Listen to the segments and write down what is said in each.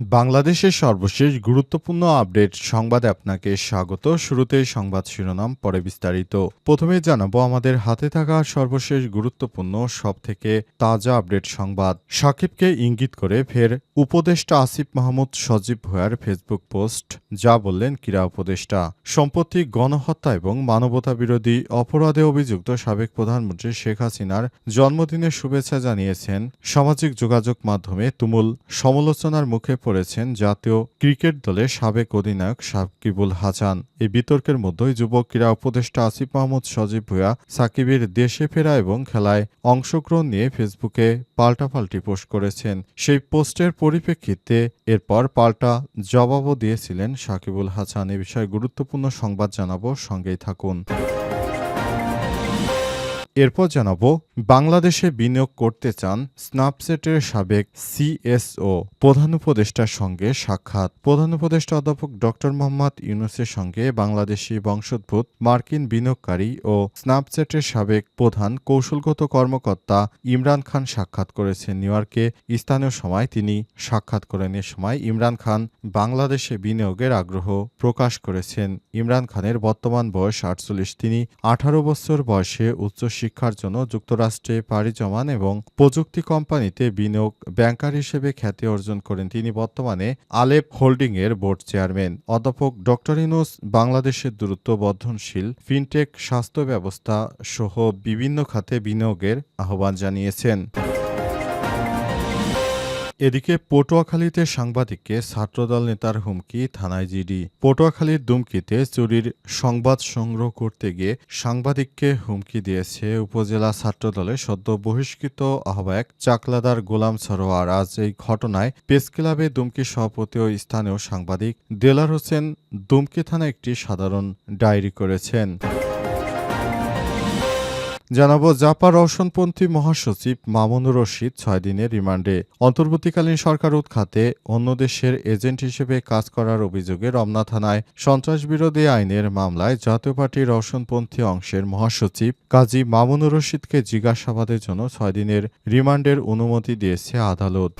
বাংলাদেশের সর্বশেষ গুরুত্বপূর্ণ আপডেট সংবাদে আপনাকে স্বাগত। শুরুতে সংবাদ শিরোনাম, পরে বিস্তারিত। প্রথমে জানাব, আমাদের হাতে থাকা সর্বশেষ গুরুত্বপূর্ণ সব থেকে তাজা আপডেট সংবাদ। সাকিবকে ইঙ্গিত করে ফের উপদেষ্টা আসিফ মাহমুদ সজীব ভুয়ার ফেসবুক পোস্ট। যা বললেন ক্রীড়া উপদেষ্টা। সম্প্রতি গণহত্যা এবং মানবতা বিরোধী অপরাধে অভিযুক্ত সাবেক প্রধানমন্ত্রী শেখ হাসিনার জন্মদিনের শুভেচ্ছা জানিয়েছেন সামাজিক যোগাযোগ মাধ্যমে তুমুল সমালোচনার মুখে পড়েছেন জাতীয় ক্রিকেট দলের সাবেক অধিনায়ক সাকিবুল হাসান। এই বিতর্কের মধ্যেই যুবক ক্রীড়া উপদেষ্টা আসিফ মাহমুদ, সজীব ভুয়া সাকিবের দেশে ফেরা এবং খেলায় অংশগ্রহণ নিয়ে ফেসবুকে পাল্টাপাল্টি পোস্ট করেছেন। সেই পোস্টের পরিপ্রেক্ষিতে এরপর পাল্টা জবাবও দিয়েছিলেন সাকিবুল হাসান। এ বিষয়ে গুরুত্বপূর্ণ সংবাদ জানাব, সঙ্গেই থাকুন। এরপর জানাব, বাংলাদেশে বিনিয়োগ করতে চান স্ন্যাপচ্যাটের সাবেক সিএসও প্রধান উপদেষ্টার সঙ্গে সাক্ষাৎ। প্রধান উপদেষ্টা অধ্যাপক ড. মোহাম্মদ ইউনুসের সঙ্গে বাংলাদেশি বংশোদ্ভূত মার্কিন বিনিয়োগকারী ও স্ন্যাপচ্যাটের সাবেক প্রধান কৌশলগত কর্মকর্তা ইমরান খান সাক্ষাৎ করেছেন নিউ ইয়র্কে। স্থানীয় সময় তিনি সাক্ষাৎ করেন এ সময় ইমরান খান বাংলাদেশে বিনিয়োগের আগ্রহ প্রকাশ করেছেন। ইমরান খানের বর্তমান বয়স আটচল্লিশ, তিনি আঠারো বছর বয়সে উচ্চ শিক্ষার জন্য যুক্তরাষ্ট্রে পাড়ি জমান এবং প্রযুক্তি কোম্পানিতে বিনিয়োগ ব্যাংকার হিসেবে খ্যাতি অর্জন করেন তিনি বর্তমানে আলেপ হোল্ডিং এর বোর্ড চেয়ারম্যান। অধ্যাপক ডক্টর ইনুস বাংলাদেশের দ্রুত বর্ধনশীল ফিনটেক স্বাস্থ্য ব্যবস্থা সহ বিভিন্ন খাতে বিনিয়োগের আহ্বান জানিয়েছেন। এদিকে পটুয়াখালীতে সাংবাদিককে ছাত্রদল নেতার হুমকি, থানায় জিডি। পটুয়াখালীর দুমকিতে চুরির সংবাদ সংগ্রহ করতে গিয়ে সাংবাদিককে হুমকি দিয়েছে উপজেলা ছাত্রদলের সদ্য বহিষ্কৃত আহ্বায়ক চাকলাদার গোলাম সরোয়ার। আজ এই ঘটনায় প্রেস ক্লাবে দুমকি সভাপতি ও স্থানীয় সাংবাদিক দেলার হোসেন দুমকি থানায় একটি সাধারণ ডায়েরি করেছেন। জানাব জাপা রওশনপন্থী মহাসচিব মামুনুর রশিদ ছয় দিনের রিমান্ডে। অন্তর্বর্তীকালীন সরকার উৎখাতে অন্য দেশের এজেন্ট হিসেবে কাজ করার অভিযোগে রমনা থানায় সন্ত্রাস বিরোধী আইনের মামলায় জাতীয় পার্টির রওশনপন্থী অংশের মহাসচিব কাজী মামুনুর রশিদকে জিজ্ঞাসাবাদের জন্য ছয় দিনের রিমান্ডের অনুমতি দিয়েছে আদালত।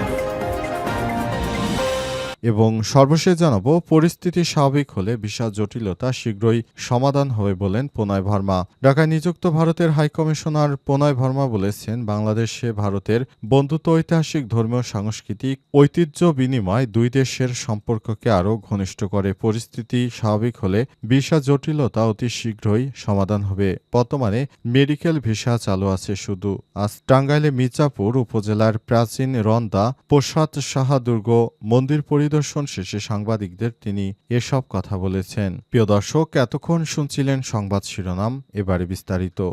এবং সর্বশেষ জানাব, পরিস্থিতি স্বাভাবিক হলে বিশাল জটিলতা শীঘ্রই সমাধান হবে বলেন প্রণয় ভার্মা। ঢাকায় নিযুক্ত ভারতের হাইকমিশনার প্রণয় ভার্মা বলেছেন, বাংলাদেশে ভারতের বন্ধুত্ব ঐতিহাসিক, ধর্মীয়, সাংস্কৃতিক ঐতিহ্য বিনিময় দুই দেশের সম্পর্ককে আরও ঘনিষ্ঠ করে। পরিস্থিতি স্বাভাবিক হলে ভিসা জটিলতা অতি শীঘ্রই সমাধান হবে। বর্তমানে মেডিকেল ভিসা চালু আছে শুধু। আজ টাঙ্গাইলে মির্জাপুর উপজেলার প্রাচীন রন্দা প্রসাদ সাহা দুর্গ মন্দির পরিদর্শন শেষে সাংবাদিকদের তিনি এসব কথা বলেছেন। প্রিয় দর্শক এতক্ষণ শুনছিলেন সংবাদ শিরোনাম এবারে বিস্তারিত।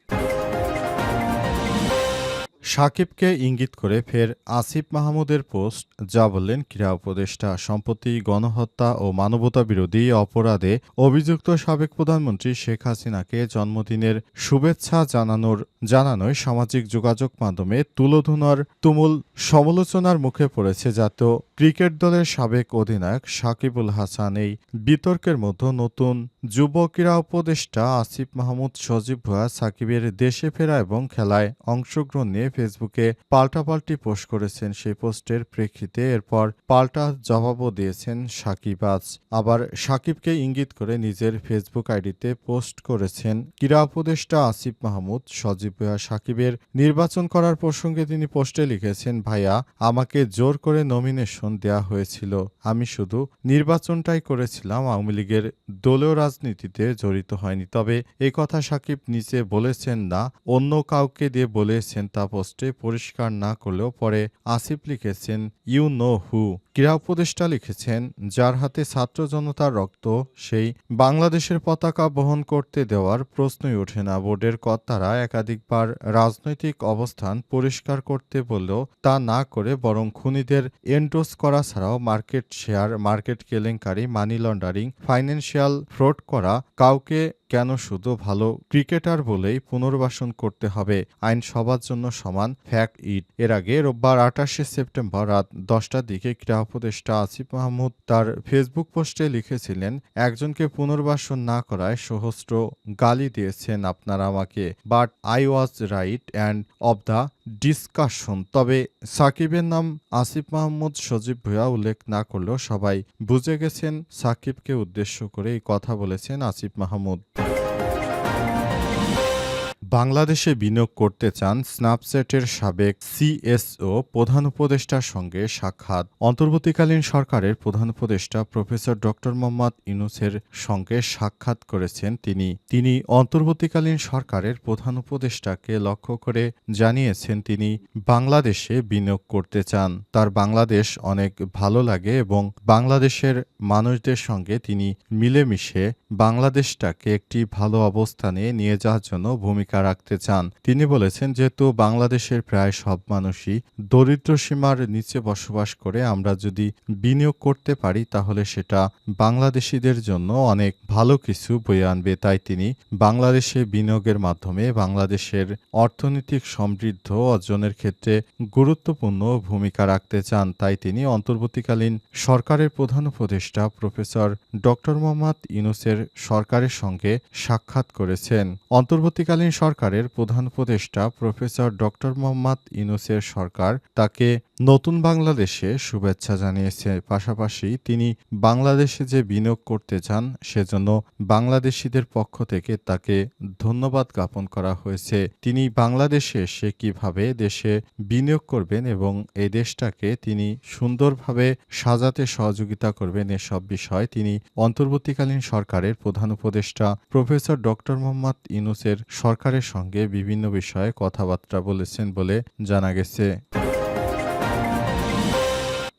সাকিবকে ইঙ্গিত করে ফের আসিফ মাহমুদের পোস্ট, যা বললেন ক্রীড়া উপদেষ্টা সম্প্রতি গণহত্যা ও মানবতা বিরোধী অপরাধে অভিযুক্ত সাবেক প্রধানমন্ত্রী শেখ হাসিনাকে জন্মদিনের শুভেচ্ছা জানানোর, জানানোয় সামাজিক যোগাযোগ মাধ্যমে তুলোধুনার তুমুল সমালোচনার মুখে পড়েছে জাতীয় ক্রিকেট দলের সাবেক অধিনায়ক সাকিবুল হাসান। এই বিতর্কের মধ্যে নতুন যুব ক্রীড়া উপদেষ্টা আসিফ মাহমুদ সজীব ভুয়া সাকিবের দেশে ফেরা এবং খেলায় অংশগ্রহণ নিয়ে ফেসবুকে পাল্টাপাল্টি পোস্ট করেছেন। সেই পোস্টের প্রেক্ষিতে এরপর পাল্টা জবাবও দিয়েছেন সাকিব। আজ আবার সাকিবকে ইঙ্গিত করে নিজের ফেসবুক আইডিতে পোস্ট করেছেন ক্রীড়া উপদেষ্টা আসিফ মাহমুদ সজীব ভুয়া সাকিবের নির্বাচন করার প্রসঙ্গে তিনি পোস্টে লিখেছেন, ভাইয়া, আমাকে জোর করে নমিনেশন দেয়া হয়েছিল। আমি শুধু নির্বাচনটাই করেছিলাম। আওয়ামী লীগের দলীয় রাজনীতিতে জড়িত হয়নি। তবে এই কথা সাকিব নিচে বলেছেন না, অন্য কাউকে দিয়ে বলেছেন তা পোস্টে পরিষ্কার না করলেও পরে আসিফ লিখেছেন ইউ নো হু ক্রীড়া উপদেষ্টা লিখেছেন, যার হাতে ছাত্র জনতার রক্ত, সেই বাংলাদেশের পতাকা বহন করতে দেওয়ার প্রশ্নই ওঠে না। বোর্ডের কর্তারা একাধিকবার রাজনৈতিক অবস্থান পরিষ্কার করতে বললেও তা না করে বরং খুনিদের এন্ডোস করা ছাড়াও মার্কেট শেয়ার, মার্কেট কেলেঙ্কারি মানি লন্ডারিং ফাইন্যান্সিয়াল ফ্রড করা কাউকে কেন শুধু ভালো ক্রিকেটার বলেই পুনর্বাসন করতে হবে? আইন সবার জন্য সমান। Fact it. এর আগে রোববার আঠাশে সেপ্টেম্বর রাত দশটার দিকে ক্রীড়া উপদেষ্টা আসিফ মাহমুদ তার ফেসবুক পোস্টে লিখেছিলেন, একজনকে পুনর্বাসন না করায় সহস্র গালি দিয়েছেন আপনারা আমাকে। But I was right end of the discussion. তবে সাকিবের নাম আসিফ মাহমুদ সজীব ভুয়া উল্লেখ না করলেও সবাই বুঝে গেছেন সাকিবকে উদ্দেশ্য করে এই কথা বলেছেন আসিফ মাহমুদ। বাংলাদেশে বিনিয়োগ করতে চান স্ন্যাপচ্যাটের সাবেক সিএসও প্রধান উপদেষ্টার সঙ্গে সাক্ষাৎ। অন্তর্বর্তীকালীন সরকারের প্রধান উপদেষ্টা প্রফেসর ডক্টর মোহাম্মদ ইনুসের সঙ্গে সাক্ষাৎ করেছেন তিনি। তিনি অন্তর্বর্তীকালীন সরকারের প্রধান উপদেষ্টাকে লক্ষ্য করে জানিয়েছেন তিনি, বাংলাদেশে বিনিয়োগ করতে চান। তার বাংলাদেশ অনেক ভালো লাগে এবং বাংলাদেশের মানুষদের সঙ্গে তিনি মিলেমিশে বাংলাদেশটাকে একটি ভালো অবস্থানে নিয়ে যাওয়ার জন্য ভূমিকা রাখতে চান। তিনি বলেছেন, যেহেতু বাংলাদেশের প্রায় সব মানুষই দরিদ্র সীমার নিচে বসবাস করে, আমরা যদি বিনিয়োগ করতে পারি, তাহলে সেটা বাংলাদেশিদের জন্য অনেক ভালো কিছু বয়ে আনবে। তাই তিনি বাংলাদেশে বিনিয়োগের মাধ্যমে বাংলাদেশের অর্থনৈতিক সমৃদ্ধ অর্জনের ক্ষেত্রে গুরুত্বপূর্ণ ভূমিকা রাখতে চান। তাই তিনি অন্তর্বর্তীকালীন সরকারের প্রধান উপদেষ্টা প্রফেসর ডক্টর মোহাম্মদ ইউনুসের সরকারের সঙ্গে সাক্ষাৎ করেছেন। অন্তর্বর্তীকালীন সরকারের প্রধান উপদেষ্টা প্রফেসর ডক্টর মোহাম্মদ ইউনুসের সরকার তাকে নতুন বাংলাদেশে শুভেচ্ছা জানিয়েছে। পাশাপাশি তিনি বাংলাদেশে যে বিনিয়োগ করতে চান, সেজন্য বাংলাদেশিদের পক্ষ থেকে তাকে ধন্যবাদ জ্ঞাপন করা হয়েছে। তিনি বাংলাদেশে এসে কীভাবে দেশে বিনিয়োগ করবেন এবং এই দেশটাকে তিনি সুন্দরভাবে সাজাতে সহযোগিতা করবেন, এসব বিষয় তিনি অন্তর্বর্তীকালীন সরকারের প্রধান উপদেষ্টা প্রফেসর ডক্টর মোহাম্মদ ইনুসের সরকারের সঙ্গে বিভিন্ন বিষয়ে কথাবার্তা বলেছেন বলে জানা গেছে।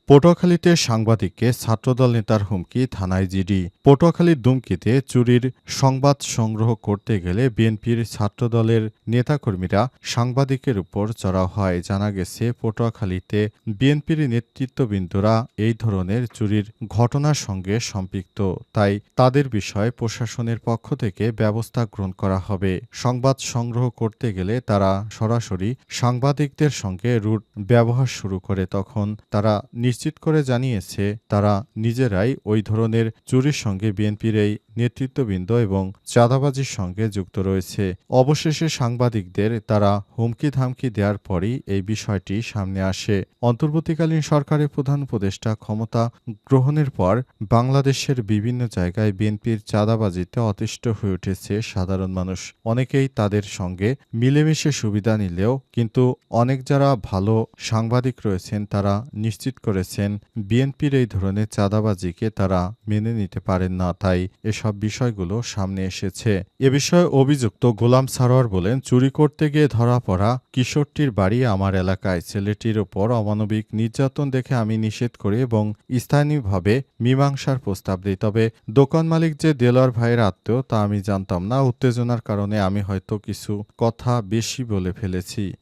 পটুয়াখালীতে সাংবাদিককে ছাত্রদল নেতার হুমকি, থানায় জিডি। পটুয়াখালীর দুমকিতে চুরির সংবাদ সংগ্রহ করতে গেলে বিএনপির ছাত্রদলের নেতাকর্মীরা সাংবাদিকের উপর চড়াও হয়। জানা গেছে, পটুয়াখালীতে বিএনপির নেতৃত্ববৃন্দরা এই ধরনের চুরির ঘটনার সঙ্গে সম্পৃক্ত। তাই তাদের বিষয়ে প্রশাসনের পক্ষ থেকে ব্যবস্থা গ্রহণ করা হবে। সংবাদ সংগ্রহ করতে গেলে তারা সরাসরি সাংবাদিকদের সঙ্গে রুট ব্যবহার শুরু করে। তখন তারা নিশ্চিত করে জানিয়েছে তারা নিজেরাই ওই ধরনের চুরির সঙ্গে বিএনপির এই নেতৃত্ববৃন্দ এবং চাঁদাবাজির সঙ্গে যুক্ত রয়েছে। অবশেষে সাংবাদিকদের তারা হুমকি ধামকি দেওয়ার পরই এই বিষয়টি সামনে আসে। অন্তর্বর্তীকালীন সরকারের প্রধান উপদেষ্টা ক্ষমতা গ্রহণের পর বাংলাদেশের বিভিন্ন জায়গায় বিএনপির চাঁদাবাজিতে অতিষ্ঠ হয়ে উঠেছে সাধারণ মানুষ। অনেকেই তাদের সঙ্গে মিলেমিশে সুবিধা নিলেও কিন্তু অনেক যারা ভালো সাংবাদিক রয়েছেন তারা নিশ্চিত করেছেন, বিএনপির এই ধরনের চাঁদাবাজিকে তারা মেনে নিতে পারেন না। তাই এসব বিষয়গুলো সামনে এসেছে। এ বিষয়ে অভিযুক্ত গোলাম সারোয়ার বলেন, চুরি করতে গিয়ে ধরা পড়া কিশোরটির বাড়ি আমার এলাকায়। ছেলেটির ওপর অমানবিক নির্যাতন দেখে আমি নিষেধ করি এবং স্থানীয়ভাবে মীমাংসার প্রস্তাব দিই। তবে দোকান মালিক যে দেলোয়ার ভাইয়ের আত্মীয়, তা আমি জানতাম না। উত্তেজনার কারণে আমি হয়তো কিছু কথা বেশি বলে ফেলেছি।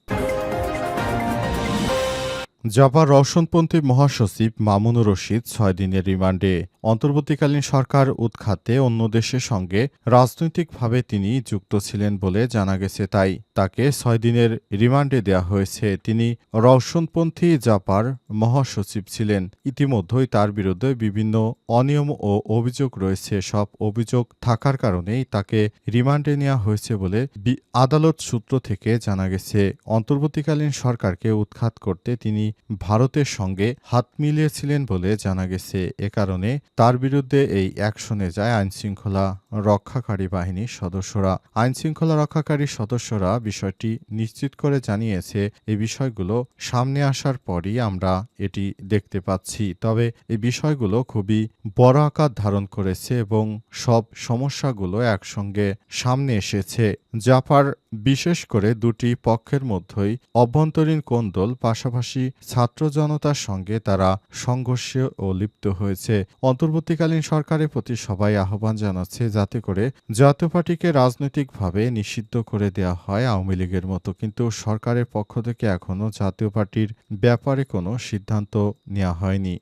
জাপার রওশনপন্থী মহাসচিব মামুনুর রশিদ ছয় দিনের রিমান্ডে। অন্তর্বর্তীকালীন সরকার উৎখাতে অন্য দেশের সঙ্গে রাজনৈতিকভাবে তিনি যুক্ত ছিলেন বলে জানা গেছে তাই। তাকে ছয় দিনের রিমান্ডে দেওয়া হয়েছে। তিনি রওশনপন্থী জাপার মহাসচিব ছিলেন। ইতিমধ্যেই তার বিরুদ্ধে বিভিন্ন অনিয়ম ও অভিযোগ রয়েছে। সব অভিযোগ থাকার কারণেই তাকে রিমান্ডে নেওয়া হয়েছে বলে আদালত সূত্র থেকে জানা গেছে। অন্তর্বর্তীকালীন সরকারকে উৎখাত করতে তিনি ভারতের সঙ্গে হাত মিলিয়েছিলেন বলে জানা গেছে। এ কারণে তার বিরুদ্ধে এই অ্যাকশনে যায় আইনশৃঙ্খলা রক্ষাকারী বাহিনীর সদস্যরা। আইনশৃঙ্খলা রক্ষাকারী সদস্যরা বিষয়টি নিশ্চিত করে জানিয়েছে। এই বিষয়গুলো সামনে আসার পরই আমরা এটি দেখতে পাচ্ছি। তবে এই বিষয়গুলো খুবই বড় আকার ধারণ করেছে এবং সব সমস্যাগুলো একসঙ্গে সামনে এসেছে। জাপার বিশেষ করে দুটি পক্ষের মধ্যেই অভ্যন্তরীণ কোন্দল পাশাপাশি ছাত্র জনতার সঙ্গে তারা সংঘর্ষে ও লিপ্ত হয়েছে। অন্তর্বর্তীকালীন সরকারের প্রতি সবাই আহ্বান জানাচ্ছে যাতে করে জাতীয় পার্টিকে রাজনৈতিকভাবে নিষিদ্ধ করে দেওয়া হয় আওয়ামী লীগের মতো। কিন্তু সরকারের পক্ষ থেকে এখনও জাতীয় পার্টির ব্যাপারে কোনো সিদ্ধান্ত নেওয়া হয়নি।